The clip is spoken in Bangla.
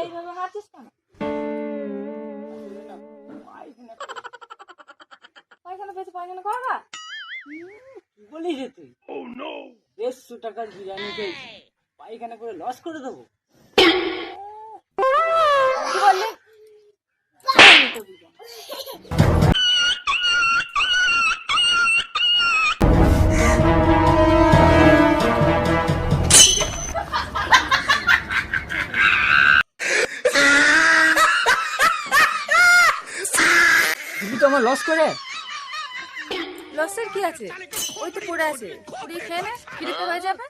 এইভাবে হাঁটছিস কেন? পায়খানা পেয়েছে পায়খানা কর না বলিস রে তুই? দেড়শো টাকার বিরিয়ানি খেয়েছি পায়খানা করে লস করে দেবো। দিবি তো আমার লস করে। লসের কি আছে? ওই তো পড়ে আছে। পুরি খেয়ে না ফ্রিতে হয়ে যাবে।